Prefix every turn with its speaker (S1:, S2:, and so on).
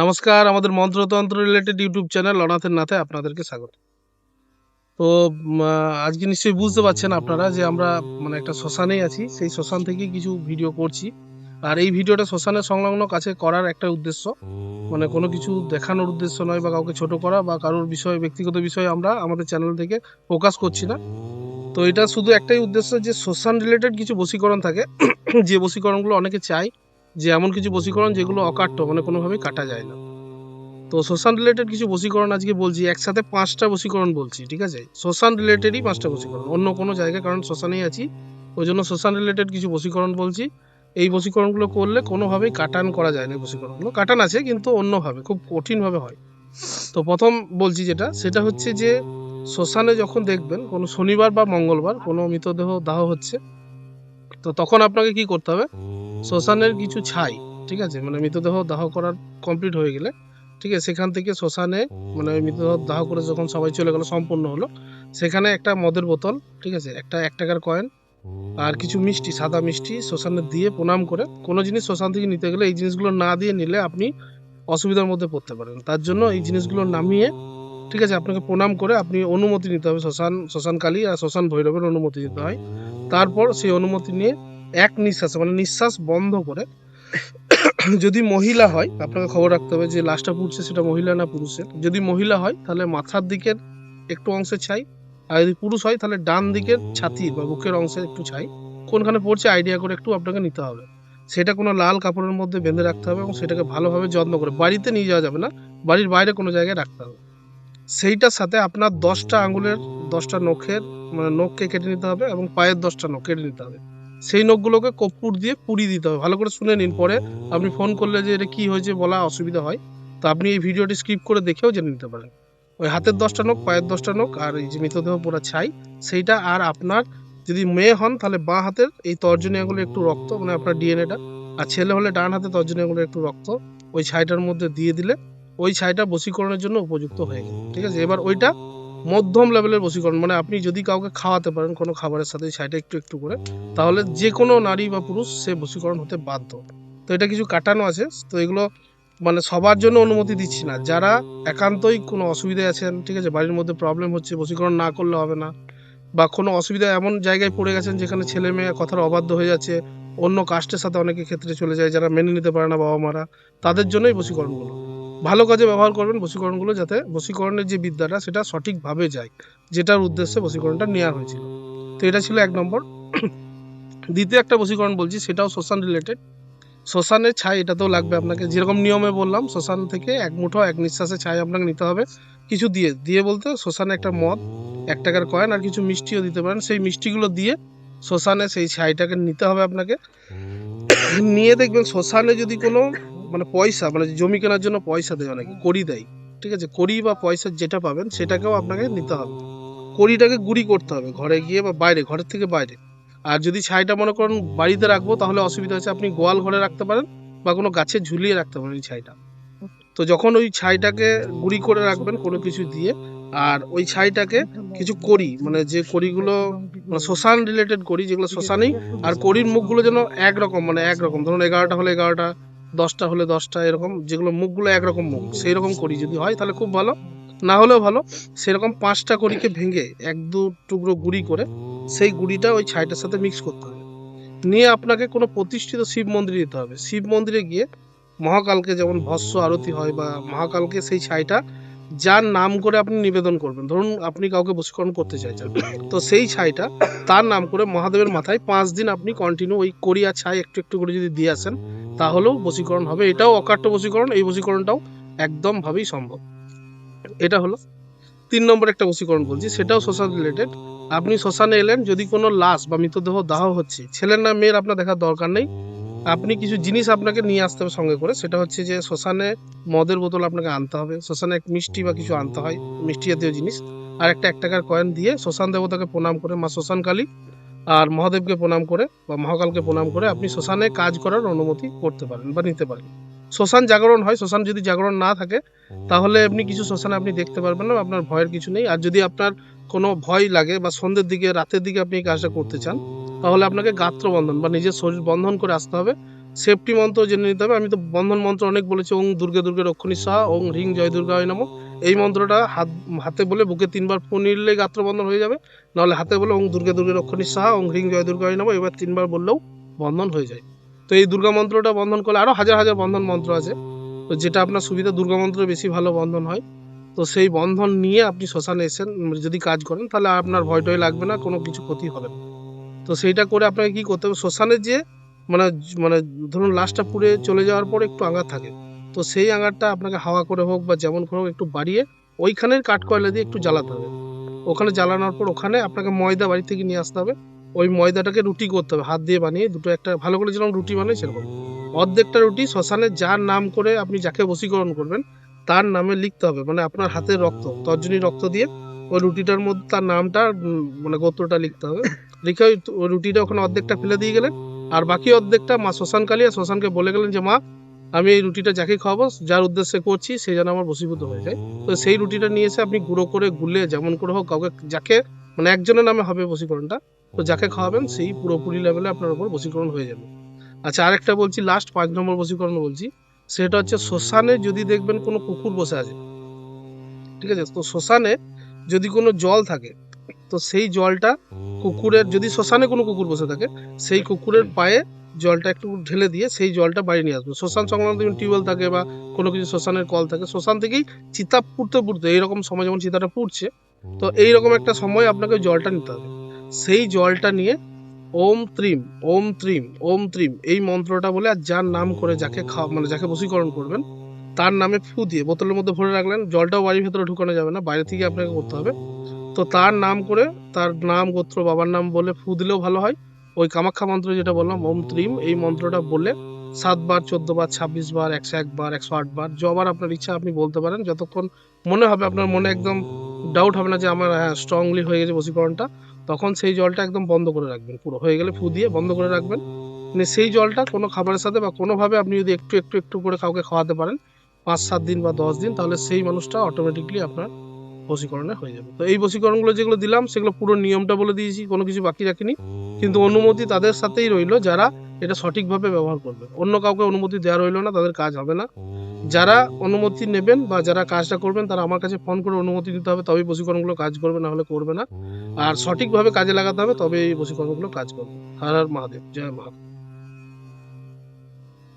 S1: নমস্কার, আমাদের মন্ত্রতন্ত্র রিলেটেড ইউটিউব চ্যানেল অনাথের নাথে আপনাদেরকে স্বাগত। তো আজকে নিশ্চয়ই বুঝতে পারছেন আপনারা যে আমরা মানে একটা শ্মশানেই আছি। সেই শ্মশান থেকে কিছু ভিডিও করছি। আর এই ভিডিওটা শ্মশানের সংলগ্ন কাছে করার একটা উদ্দেশ্য। মানে কোনো কিছু দেখানোর উদ্দেশ্য নয় বা কাউকে ছোট করা বা কারোর বিষয়ে, ব্যক্তিগত বিষয়ে আমরা আমাদের চ্যানেল থেকে ফোকাস করছি না। তো এটা শুধু একটাই উদ্দেশ্য যে শ্মশান রিলেটেড কিছু বশীকরণ থাকে। যে বশীকরণগুলো অনেকে চায় যে এমন কিছু বশীকরণ যেগুলো অকাট্য মানে কোনোভাবেই কাটা যায় না। তো শ্মশান রিলেটেড কিছু বশীকরণ আজকে বলছি, একসাথে পাঁচটা বশীকরণ বলছি, ঠিক আছে? শ্মশান রিলেটেডই পাঁচটা বশীকরণ। অন্য কোনো জায়গায়, কারণ শ্মশানেই আছি, ওই জন্য শ্মশান রিলেটেড কিছু বশীকরণ বলছি। এই বশীকরণগুলো করলে কোনোভাবেই কাটান করা যায় না বশীকরণগুলো। কাটান আছে, কিন্তু অন্যভাবে, খুব কঠিনভাবে হয়। তো প্রথম বলছি যেটা, সেটা হচ্ছে যে শ্মশানে যখন দেখবেন, কোনো শনিবার বা মঙ্গলবার কোনো মৃতদেহ, দাহ হচ্ছে, তো তখন আপনাকে কি করতে হবে? শ্মশানের কিছু ছাই, ঠিক আছে? মানে মৃতদেহ দাহ করার কমপ্লিট হয়ে গেলে, ঠিক আছে? সেখান থেকে শ্মশানে মানে মৃতদেহ দাহ করে যখন সবাই চলে গেলো, সম্পূর্ণ হলো, সেখানে একটা মদের বোতল, ঠিক আছে? একটা এক টাকার কয়েন আর কিছু মিষ্টি, সাদা মিষ্টি শ্মশানে দিয়ে প্রণাম করে, কোনো জিনিস শ্মশান থেকে নিতে গেলে এই জিনিসগুলো না দিয়ে নিলে আপনি অসুবিধার মধ্যে পড়তে পারেন। তার জন্য এই জিনিসগুলো নামিয়ে ঠিক আছে, আপনাকে প্রণাম করে আপনি অনুমতি নিতে হবে, শ্মশান শ্মশান কালী আর শ্মশান ভৈরবের অনুমতি নিতে হয়। তারপর সেই অনুমতি নিয়ে এক নিঃশ্বাসে মানে নিঃশ্বাস বন্ধ করে যদি মহিলা হয়, আপনাকে খবর রাখতে হবে যে লাশটা পুড়ছে, সেটা মহিলা না পুরুষের। যদি মহিলা হয়, তাহলে মাথার দিকের একটু অংশে ছাই, আর যদি পুরুষ হয়, তাহলে ডান দিকের ছাতি বা বুকের অংশে একটু ছাই। কোনখানে পড়ছে, আইডিয়া করে একটু আপনাকে নিতে হবে। সেটা কোনো লাল কাপড়ের মধ্যে বেঁধে রাখতে হবে এবং সেটাকে ভালোভাবে যত্ন করে। বাড়িতে নিয়ে যাওয়া যাবে না, বাড়ির বাইরে কোনো জায়গায় রাখতে হবে। সেইটার সাথে আপনার দশটা আঙুলের, দশটা নখের মানে নখকে কেটে নিতে হবে এবং পায়ের দশটা নখ কেটে নিতে হবে। সেই নখগুলোকে কর্পূর দিয়ে পুড়িয়ে দিতে হবে। ভালো করে শুনে নিন। পরে আপনি ফোন করলে যে এটা কী হয়েছে বলা অসুবিধা হয়। তো আপনি এই ভিডিওটি স্কিপ করে দেখেও জেনে নিতে পারেন। ওই হাতের দশটা নখ, পায়ের দশটা নখ আর এই যে মৃতদেহ পোড়া ছাই, সেইটা আর আপনার যদি মেয়ে হন তাহলে বাঁ হাতের এই তর্জনী আঙুলে একটু রক্ত মানে আপনার ডিএনএটা আর ছেলে হলে ডান হাতে তর্জনী আঙুলে একটু রক্ত। ওই ছাইটার মধ্যে দিয়ে দিলে ওই ছাইটা বশীকরণের জন্য উপযুক্ত হয়ে গেল। ঠিক আছে? এবার ওইটা মধ্যম লেভেলের বশীকরণ মানে আপনি যদি কাউকে খাওয়াতে পারেন কোনো খাবারের সাথে ছাইটা একটু একটু করে, তাহলে যে কোনো নারী বা পুরুষ সে বশীকরণ হতে বাধ্য। তো এটা কিছু কাটানো আছে, তো এগুলো মানে সবার জন্য অনুমতি দিচ্ছি না। যারা একান্তই কোনো অসুবিধায় আছেন, ঠিক আছে? বাড়ির মধ্যে প্রবলেম হচ্ছে, বশীকরণ না করলে হবে না, বা কোনো অসুবিধা এমন জায়গায় পড়ে গেছেন যেখানে ছেলে মেয়ে কথার অবাধ্য হয়ে যাচ্ছে, অন্য কাস্টের সাথে অনেকের ক্ষেত্রে চলে যায়, যারা মেনে নিতে পারে না বাবা মারা তাদের জন্যই বশীকরণগুলো ভালো কাজে ব্যবহার করবেন বশীকরণগুলো যাতে বশীকরণের যে বিদ্যাটা সেটা সঠিকভাবে যায়, যেটার উদ্দেশ্যে বশীকরণটা নেওয়া হয়েছিল। তো এটা ছিল এক নম্বর। দ্বিতীয় একটা বশীকরণ বলছি, সেটাও শ্মশান রিলেটেড শ্মশানের ছাই, এটাতেও লাগবে আপনাকে, যেরকম নিয়মে বললাম, শ্মশান থেকে এক মুঠো, এক নিঃশ্বাসে ছাই আপনাকে নিতে হবে। কিছু দিয়ে দিয়ে বলতে শ্মশানে একটা মদ, এক টাকার কয়েন আর কিছু মিষ্টিও দিতে পারেন। সেই মিষ্টিগুলো দিয়ে শ্মশানে সেই ছাইটাকে নিতে হবে আপনাকে। নিয়ে দেখবেন শ্মশানে যদি কোনো মানে পয়সা মানে জমি কেনার জন্য পয়সা দেয় অনেকে, কড়ি দেয়, ঠিক আছে? কড়ি বা পয়সা যেটা পাবেন সেটাকেও আপনাকে নিতে হবে। কড়িটাকে গুড়ি করতে হবে, ঘরে গিয়ে বা বাইরে, ঘরের থেকে বাইরে। আর যদি ছাইটা মনে করেন বাড়িতে রাখব, তাহলে অসুবিধা হচ্ছে আপনি গোয়াল ঘরে রাখতে পারেন বা কোনো গাছে ঝুলিয়ে রাখতে পারেন ছাইটা। তো যখন ওই ছাইটাকে গুঁড়ি করে রাখবেন কোনো কিছু দিয়ে, আর ওই ছাইটাকে কিছু করি মানে যে কড়িগুলো মানে শ্মশান রিলেটেড করি যেগুলো শ্মশানেই, আর কড়ির মুখগুলো যেন একরকম মানে একরকম, ধরুন এগারোটা হলে এগারোটা দশটা হলে দশটা এরকম, যেগুলো মুখগুলো একরকম মুখ সেই রকম করি যদি হয় তাহলে খুব ভালো। না হলেও ভালো, সেরকম পাঁচটা করিকে ভেঙে এক দু টুকরো গুঁড়ি করে সেই গুঁড়িটা ওই ছাইটার সাথে মিক্স করতে হবে। নিয়ে আপনাকে কোনো প্রতিষ্ঠিত শিব মন্দিরে যেতে হবে। শিব মন্দিরে গিয়ে মহাকালকে যেমন ভস্য আরতি হয় বা মহাকালকে সেই ছাইটা যার নাম করে আপনি নিবেদন করবেন। ধরুন আপনি কাউকে বশীকরণ করতে চাইছেন। তো সেই ছাইটা তার নাম করে মহাদেবের মাথায় পাঁচ দিন আপনি কন্টিনিউ ওই করিয়া ছাই একটু একটু করে যদি দিয়ে আসেন, তাহলেও বশীকরণ হবে। এটাও অকাট্য বশীকরণ, এই বশীকরণটাও একদম ভাবেই সম্ভব। এটা হলো তিন নম্বর একটা বশীকরণ বলছি। সেটাও শ্মশান রিলেটেড আপনি শ্মশানে এলেন যদি কোনো লাশ বা মৃতদেহ দাহ হচ্ছে, ছেলের না মেয়ের আপনার দেখার দরকার নেই। আপনি কিছু জিনিস আপনাকে নিয়ে আসতে হবে সঙ্গে করে। সেটা হচ্ছে যে শ্মশানে মদের বোতল আপনাকে আনতে হবে। শ্মশানে এক মিষ্টি বা কিছু আনতে হয়, মিষ্টি জাতীয় জিনিস। আর একটা এক টাকার কয়েন দিয়ে শ্মশান দেবতাকে প্রণাম করে, মা শ্মশান কালী আর মহাদেবকে প্রণাম করে বা মহাকালকে প্রণাম করে আপনি শ্মশানে কাজ করার অনুমতি করতে পারেন বা নিতে পারেন। শ্মশান জাগরণ হয়, শ্মশান যদি জাগরণ না থাকে, তাহলে আপনি কিছু শ্মশানে আপনি দেখতে পারবেন না, আপনার ভয়ের কিছু নেই। আর যদি আপনার কোনো ভয় লাগে বা সন্ধ্যের দিকে, রাতের দিকে আপনি কাজটা করতে চান তাহলে আপনাকে গাত্র বন্ধন বা নিজের শরীর বন্ধন করে আসতে হবে। সেফটি মন্ত্র জেনে নিতে হবে। আমি তো বন্ধন মন্ত্র অনেক বলেছি। ওং দুর্গে দুর্গে রক্ষণী সাহা, ওং হ্রিং জয় দুর্গা হয় নম। এই মন্ত্রটা হাত, হাতে বলে বুকে তিনবার ফু নিলে গাত্র বন্ধন হয়ে যাবে। নাহলে হাতে বলে ওং দুর্গে দুর্গে রক্ষণী সাহা, ওং হ্রিং জয় দুর্গা হয় নম। এবার তিনবার বললেও বন্ধন হয়ে যায়। তো এই দুর্গা মন্ত্রটা বন্ধন করলে আরও হাজার হাজার বন্ধন মন্ত্র আছে। তো যেটা আপনার সুবিধা, দুর্গা মন্ত্র বেশি ভালো বন্ধন হয়। তো সেই বন্ধন নিয়ে আপনি শ্মশানে এসেন। যদি কাজ করেন, তাহলে আপনার ভয় টয় লাগবে না, কোনো কিছু ক্ষতি হবে না। তো সেইটা করে আপনাকে কি করতে হবে? শ্মশানে যে মানে মানে ধরুন লাশটা পুড়ে চলে যাওয়ার পর একটু আঙার থাকে। তো সেই আঙারটা আপনাকে হাওয়া করে হোক বা যেমন করে হোক একটু বাড়িয়ে ওইখানের কাঠ কয়লা দিয়ে একটু জ্বালাতে হবে। ওখানে জ্বালানোর পর ওখানে আপনাকে ময়দা বাড়ি থেকে নিয়ে আসতে হবে। ওই ময়দাটাকে রুটি করতে হবে। হাত দিয়ে বানিয়ে দুটো একটা ভালো করে যেরকম রুটি বানায় সেরকম। অর্ধেকটা রুটি শ্মশানে যার নাম করে আপনি যাকে বশীকরণ করবেন, তার নামে লিখতে হবে। মানে আপনার হাতের রক্ত, তর্জনী রক্ত দিয়ে ওই রুটিটার মধ্যে তার নামটা মানে গোত্রটা লিখতে হবে। লিখে ওই রুটিটা ওখানে অর্ধেকটা ফেলে দিয়ে গেলেন। আর বাকি অর্ধেকটা মা শ্মশান কালী আর শ্মশানকে বলে গেলেন যে, মা, আমি এই রুটিটা যাকে খাওয়াবো, যার উদ্দেশ্যে করছি, সে যেন আমার বসীভূত হয়ে যায়। তো সেই রুটিটা নিয়ে এসে আপনি গুঁড়ো করে, গুলে, যেমন করে হোক, কাউকে যাকে মানে একজনের নামে হবে বশীকরণটা, তো যাকে খাওয়াবেন, সেই পুরোপুরি লেভেলে আপনার উপর বশীকরণ হয়ে যাবে। আচ্ছা আরেকটা বলছি লাস্ট পাঁচ নম্বর বশীকরণ বলছি, সেটা হচ্ছে শ্মশানে যদি দেখবেন কোনো কুকুর বসে আছে, ঠিক আছে? তো শ্মশানে যদি কোনো জল থাকে তো সেই জলটা কুকুরের যদি শ্মশানে কোনো কুকুর বসে থাকে সেই কুকুরের পায়ে জলটা একটু ঢেলে দিয়ে সেই জলটা বাড়ি নিয়ে আসবে। শ্মশান যেমন টিউবওয়েল থাকে বা কোনো কিছু শ্মশানের কল থাকে শ্মশান থেকেই চিতা পুড়তে পুড়তে এইরকম সময় যেমন চিতাটা পুড়ছে তো এইরকম একটা সময় আপনাকে জলটা নিতে হবে। সেই জলটা নিয়ে ওম ত্রিম ওম ত্রিম ওম ত্রিম এই মন্ত্রটা বলে আর যার নাম করে যাকে খাওয়া মানে যাকে বশীকরণ করবেন তার নামে ফু দিয়ে বোতলের মধ্যে ভরে রাখলেন, জলটাও বাড়ির ভেতরে ঢুকানো যাবে না, বাইরে থেকে আপনাকে করতে হবে। তো তার নাম করে, তার নাম, গোত্র, বাবার নাম বলে ফু দিলেও ভালো হয়। ওই কামাখ্যা মন্ত্র যেটা বললাম, ওম ত্রিম, এই মন্ত্রটা বলে সাতবার চোদ্দ বার, ছাব্বিশ বার, একশো একবার একশো আট বার, যবার আপনার ইচ্ছা আপনি বলতে পারেন। যতক্ষণ মনে হবে আপনার মনে একদম ডাউট হবে না যে আমার হ্যাঁ স্ট্রংলি হয়ে গেছে বশীকরণটা, তখন সেই জলটা একদম বন্ধ করে রাখবেন পুরো। হয়ে গেলে ফু দিয়ে বন্ধ করে রাখবেন। মানে সেই জলটা কোনো খাবারের সাথে বা কোনোভাবে আপনি যদি একটু একটু একটু করে কাউকে খাওয়াতে পারেন পাঁচ সাত দিন বা দশ দিন, তাহলে সেই মানুষটা অটোমেটিকলি আপনার বশীকরণে হয়ে যাবে। তো এই বশীকরণগুলো যেগুলো দিলাম, সেগুলো পুরো নিয়মটা বলে দিয়েছি, কোনো কিছু বাকি রাখিনি। কিন্তু অনুমতি তাদের সাথেই রইল, যারা এটা সঠিকভাবে ব্যবহার করবে। অন্য কাউকে অনুমতি দেওয়া রইল না, তাদের কাজ হবে না। যারা অনুমতি নেবেন বা যারা কাজটা করবেন, তারা আমার কাছে ফোন করে অনুমতি দিতে হবে, তবেই বশীকরণগুলো কাজ করবে, না হলে করবে না। আর সঠিকভাবে কাজে লাগাতে হবে তবে এই বশীকরণগুলো কাজ করবে। হর হর মহাদেব, জয় মহাদেব।